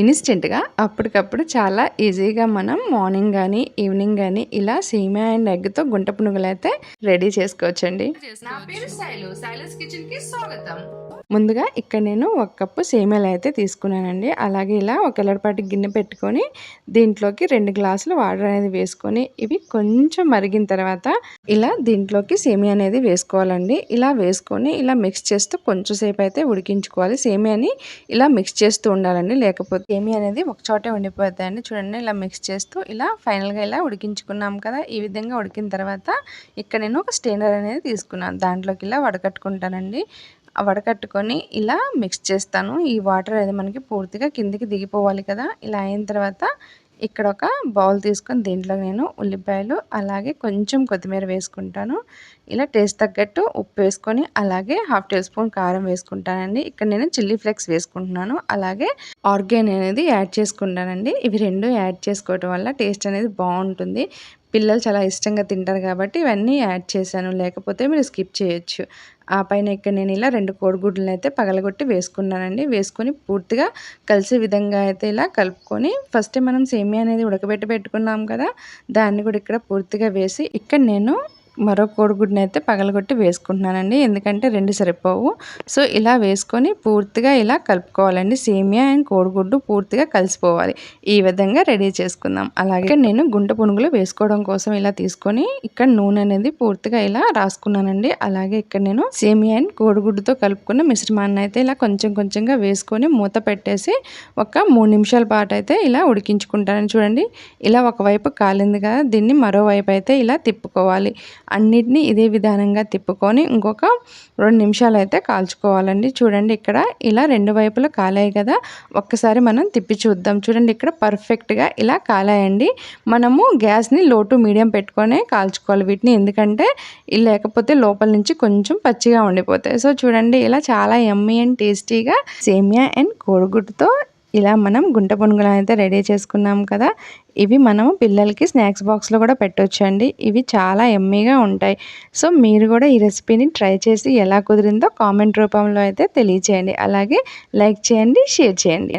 ఇన్స్టెంట్గా అప్పటికప్పుడు చాలా ఈజీగా మనం మార్నింగ్ కానీ ఈవినింగ్ కానీ ఇలా సీమా అండ్ ఎగ్తో గుంట పునుగులు అయితే రెడీ చేసుకోవచ్చండి. ముందుగా ఇక్కడ నేను ఒక కప్పు సేమియాలు అయితే తీసుకున్నానండి. అలాగే ఇలా ఒక ఎల్లడిపాటి గిన్నె పెట్టుకొని దీంట్లోకి రెండు గ్లాసులు వాటర్ అనేది వేసుకొని ఇవి కొంచెం మరిగిన తర్వాత ఇలా దీంట్లోకి సేమియా అనేది వేసుకోవాలండి. ఇలా వేసుకొని ఇలా మిక్స్ చేస్తూ కొంచెం సేపు అయితే ఉడికించుకోవాలి. సేమియాని ఇలా మిక్స్ చేస్తూ ఉండాలండి. లేకపోతే సేమి అనేది ఒక చోటే ఉండిపోతాయండి. చూడండి ఇలా మిక్స్ చేస్తూ ఇలా ఫైనల్గా ఇలా ఉడికించుకున్నాం కదా ఈ విధంగా ఉడికిన తర్వాత ఇక్కడ నేను ఒక స్టెయినర్ అనేది తీసుకున్నాను. దాంట్లోకి ఇలా వడకట్టుకుంటానండి. వడకట్టుకొని ఇలా మిక్స్ చేస్తాను. ఈ వాటర్ అనేది మనకి పూర్తిగా కిందికి దిగిపోవాలి కదా ఇలా అయిన తర్వాత ఇక్కడ ఒక బౌల్ తీసుకొని దీంట్లో నేను ఉల్లిపాయలు అలాగే కొంచెం కొత్తిమీర వేసుకుంటాను. ఇలా టేస్ట్ తగ్గట్టు ఉప్పు వేసుకొని అలాగే హాఫ్ టీ స్పూన్ కారం వేసుకుంటానండి. ఇక్కడ నేను చిల్లీ ఫ్లేక్స్ వేసుకుంటున్నాను. అలాగే ఆర్గాన్ అనేది యాడ్ చేసుకుంటానండి. ఇవి రెండు యాడ్ చేసుకోవటం వల్ల టేస్ట్ అనేది బాగుంటుంది. పిల్లలు చాలా ఇష్టంగా తింటారు కాబట్టి ఇవన్నీ యాడ్ చేశాను. లేకపోతే మీరు స్కిప్ చేయొచ్చు. ఆ పైన ఇక్కడ నేను ఇలా రెండు కోడిగుడ్లను అయితే పగలగొట్టి వేసుకున్నానండి. వేసుకొని పూర్తిగా కలిసే విధంగా అయితే ఇలా కలుపుకొని ఫస్ట్ మనం సేమియా అనేది ఉడకబెట్టి పెట్టుకున్నాం కదా దాన్ని కూడా ఇక్కడ పూర్తిగా వేసి ఇక్కడ నేను మరో కోడిగుడ్ని అయితే పగలగొట్టి వేసుకుంటున్నానండి. ఎందుకంటే రెండు సరిపోవు. సో ఇలా వేసుకొని పూర్తిగా ఇలా కలుపుకోవాలండి. సేమియా అండ్ కోడిగుడ్డు పూర్తిగా కలిసిపోవాలి. ఈ విధంగా రెడీ చేసుకుందాం. అలాగే నేను గుంట పునుగులు వేసుకోవడం కోసం ఇలా తీసుకొని ఇక్కడ నూనె అనేది పూర్తిగా ఇలా రాసుకున్నానండి. అలాగే ఇక్కడ నేను సేమియా అండ్ కోడిగుడ్డుతో కలుపుకున్న మిశ్రమాన్ని అయితే ఇలా కొంచెం కొంచెంగా వేసుకొని మూత పెట్టేసి ఒక మూడు నిమిషాల పాటు అయితే ఇలా ఉడికించుకుంటానని చూడండి ఇలా ఒకవైపు కాలింది కదా దీన్ని మరోవైపు అయితే ఇలా తిప్పుకోవాలి. అన్నిటినీ ఇదే విధానంగా తిప్పుకొని ఇంకొక రెండు నిమిషాలు అయితే కాల్చుకోవాలండి. చూడండి ఇక్కడ ఇలా రెండు వైపులా కాలాయి కదా ఒక్కసారి మనం తిప్పి చూద్దాం. చూడండి ఇక్కడ పర్ఫెక్ట్గా ఇలా కాలాయండి. మనము గ్యాస్ని లో టు మీడియం పెట్టుకొనే కాల్చుకోవాలి వీటిని ఎందుకంటే లేకపోతే లోపల నుంచి కొంచెం పచ్చిగా ఉండిపోతాయి. సో చూడండి ఇలా చాలా ఎమ్మీ అండ్ టేస్టీగా సేమియా అండ్ కోడిగుడ్డుతో ఇలా మనం గుంట పునుగులు అయితే రెడీ చేసుకున్నాం కదా. ఇవి మనము పిల్లలకి స్నాక్స్ బాక్స్లో కూడా పెట్టొచ్చండి. ఇవి చాలా ఎమ్మీగా ఉంటాయి. సో మీరు కూడా ఈ రెసిపీని ట్రై చేసి ఎలా కుదిరిందో కామెంట్ రూపంలో అయితే తెలియచేయండి. అలాగే లైక్ చేయండి షేర్ చేయండి.